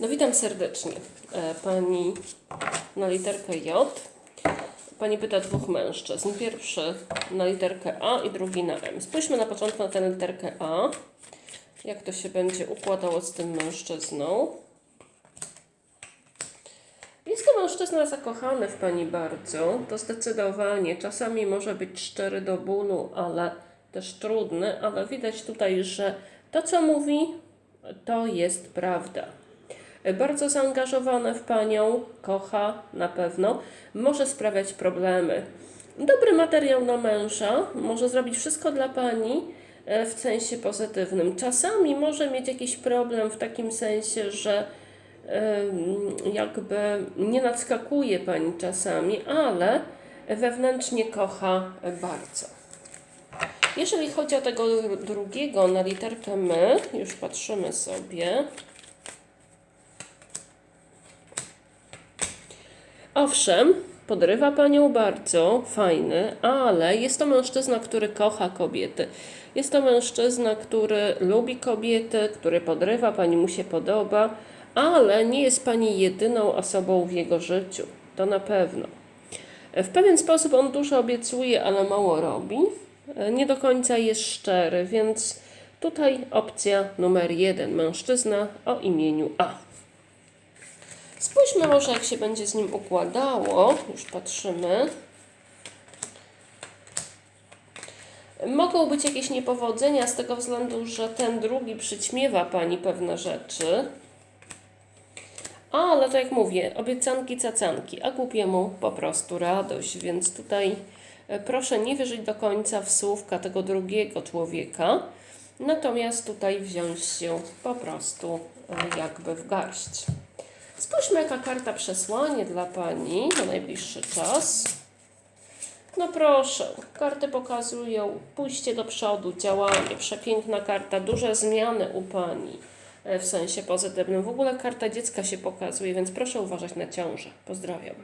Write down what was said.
No witam serdecznie. E, Pani na literkę J. Pani pyta dwóch mężczyzn. Pierwszy na literkę A i drugi na M. Spójrzmy na początku na tę literkę A. Jak to się będzie układało z tym mężczyzną. Jest to mężczyzna zakochany w Pani bardzo. To zdecydowanie. Czasami może być szczery do bólu, ale też trudny, ale widać tutaj, że to co mówi, to jest prawda. Bardzo zaangażowane w Panią, kocha na pewno, może sprawiać problemy. Dobry materiał na męża, może zrobić wszystko dla Pani e, w sensie pozytywnym. Czasami może mieć jakiś problem w takim sensie, że jakby nie nadskakuje Pani czasami, ale wewnętrznie kocha bardzo. Jeżeli chodzi o tego drugiego na literkę my, już patrzymy sobie. Owszem, podrywa panią bardzo, fajny, ale jest to mężczyzna, który kocha kobiety. Jest to mężczyzna, który lubi kobiety, który podrywa, pani mu się podoba, ale nie jest pani jedyną osobą w jego życiu. To na pewno. W pewien sposób on dużo obiecuje, ale mało robi. Nie do końca jest szczery, więc tutaj opcja numer jeden. Mężczyzna o imieniu A. Spójrzmy może, jak się będzie z nim układało. Już patrzymy. Mogą być jakieś niepowodzenia z tego względu, że ten drugi przyćmiewa pani pewne rzeczy. Ale tak jak mówię, obiecanki cacanki, a głupiemu po prostu radość, więc tutaj e, proszę nie wierzyć do końca w słówka tego drugiego człowieka, natomiast tutaj wziąć się po prostu e, jakby w garść. Spójrzmy, jaka karta przesłanie dla Pani na najbliższy czas. No proszę, karty pokazują pójście do przodu, działanie, przepiękna karta, duże zmiany u Pani e, w sensie pozytywnym. W ogóle karta dziecka się pokazuje, więc proszę uważać na ciążę. Pozdrawiam.